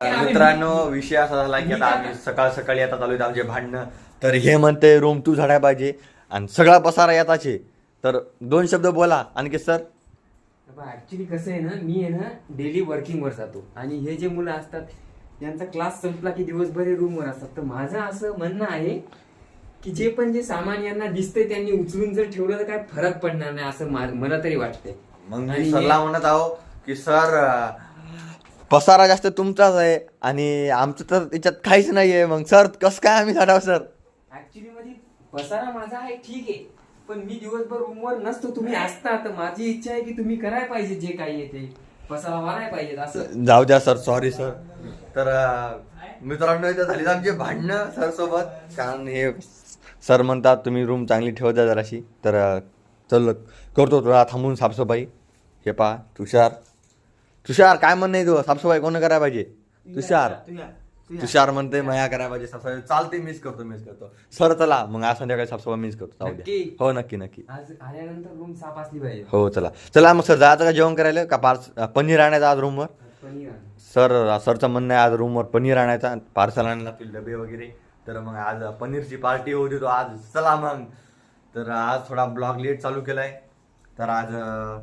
मित्रांनो विषय असा झाला की आता आम्ही सकाळ सकाळी आता चालू आमचे भांडणं. तर हे म्हणते रूम तू झाडाय पाहिजे. आणि सगळा पसारा येताचे तर दोन शब्द बोला. आणखी सर? ऍक्च्युली कसं आहे ना मी आहे ना डेली वर्किंगवर जातो. आणि हे जे मुलं असतात यांचा क्लास संपला की दिवसभर रूमवर असतात. तर माझं असं म्हणणं आहे की जे पण जे सामान यांना दिसतंय त्यांनी उचलून जर ठेवलं तर काय फरक पडणार नाही असं मला तरी वाटतंय. मग सरला म्हणत आहो की सर पसारा जास्त तुमचाच आहे आणि आमचं तर त्याच्यात काहीच नाहीये. मग सर कसं काय आम्ही झाडाव सर? ऍक्च्युली मध्ये पसारा माझा आहे ठीक आहे. पण मी दिवसभर रूमवर नसतो. तुम्ही असता तर माझी इच्छा आहे की तुम्ही करायला पाहिजे जे काही आहे ते. पसारा वाढायला पाहिजे असं. जाऊ द्या सर. Sorry sir. तर अं, मित्रांनो इथं झाली आमचे भांडणं सर सोबत कारण हे सर म्हणतात तुम्ही रूम चांगली ठेवत जा जराशी. तर अं, चल करतो थोडा थांबून साफसफाई. हे पहा तुषार. तुषार काय म्हणणं आहे तू? साफसफाई कोण करायला पाहिजे? तुषार. तुषार म्हणते मया करायला पाहिजे साफसफाई. चालते मिस करतो मिस करतो. सर चला मग आज संध्याकाळी साफसफाई मिस करतो. जाऊ द्या. नक्की? हो नक्की नक्की. आज आल्यानंतर रूम साफ असली पाहिजे. हो चला. चला मग सर जायचं का जेवण करायला? का पार्स पनीर आणायचं आज रूमवर पनीर आण. सर सरचं म्हणणं आहे आज रूमवर पनीर आणायचा. पार्सल आणायला लागतील डबे वगैरे. तर मग आज पनीरची पार्टी होती तो आज चला मग. तर आज थोडा ब्लॉग लेट चालू केलाय. तर आज अं,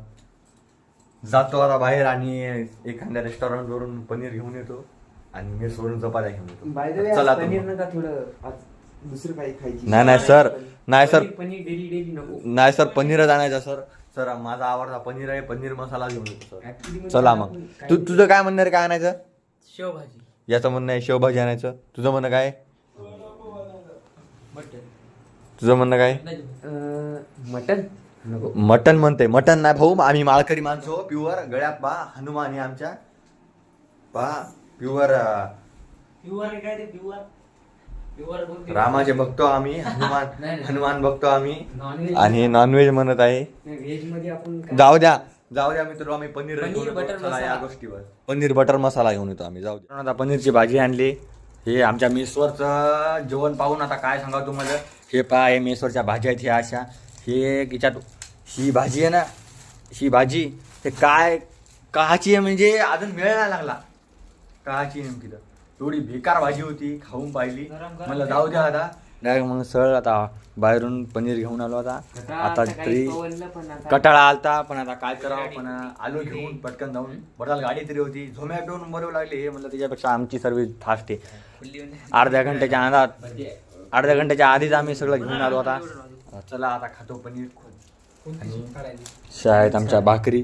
जातो आता बाहेर आणि एखाद्या रेस्टॉरंटवरून पनीर घेऊन येतो आणि मी सोडून चपात्या घेऊन येतो. चला पनीर. नका थोडं आज दुसरं काही खायची. नाही नाही सर. नाही sir. Paneer- paneer daily daily नको. नाही सर पनीरच आणायचं सर. सर माझा आवडता पनीर आहे पनीर मसाला घेऊन येतो सर. Actually चला मग. काय- तू तुझं काय म्हणणं आहे रे काय आणायचं? शेवभाजी. याचं म्हणणं आहे शेवभाजी आणायचं. तुझं म्हणणं काय? आहे? मटन तुझं म्हणणं काय? अं, मटन मटन म्हणते मटन नाही भाऊ आम्ही माळकरी माणसो प्युअर गळ्यात पा हनुमान आहे आमच्या. पा प्युअर प्युअर काय ते प्युअर प्युअर रामाचे बघतो आम्ही हनुमान नाही. हनुमान बघतो आम्ही. नॉनव्हेज आणि नॉनव्हेज म्हणत आहे. व्हेजमध्ये आपण काय- जाऊ द्या जाऊ द्या मित्र आम्ही पनीर पनीर घेऊन येतो. बटर चला या. गोष्टीवर. पनीर बटर मसाला घेऊन येतो आम्ही जाऊ द्या. आता पनीरची भाजी आणली. हे आमच्या मेसवरचं जेवण पाहून आता काय सांगा तुम्हाला? हे पहा हे मेसवरच्या भाज्या आहेत ह्या अशा. हे याच्यात ही भाजी आहे ना ही भाजी हे काय काची आहे म्हणजे अजून वेळ नाही लागला. काची नेमकी तर. एवढी बेकार भाजी होती खाऊन पाहिली. मला जाऊ द्या आता. डायरेक्ट मग सरळ आता बाहेरून पनीर घेऊन आलो आता. आता तरी कटाळा आलता पण आता काय करावं पण आलो घेऊन पटकन जाऊन. बरं झालं गाडी तरी होती. झोमॅटो बरोबर लागली हे म्हणलं त्याच्यापेक्षा आमची सर्व्हिस फास्ट आहे. अर्ध्या घंट्याच्या अंदात म्हणजे अर्ध्या घंट्याच्या आधीच आम्ही सगळं घेऊन आलो आता. चला आता खातो पनीर. शाळेत आमच्या भाकरी.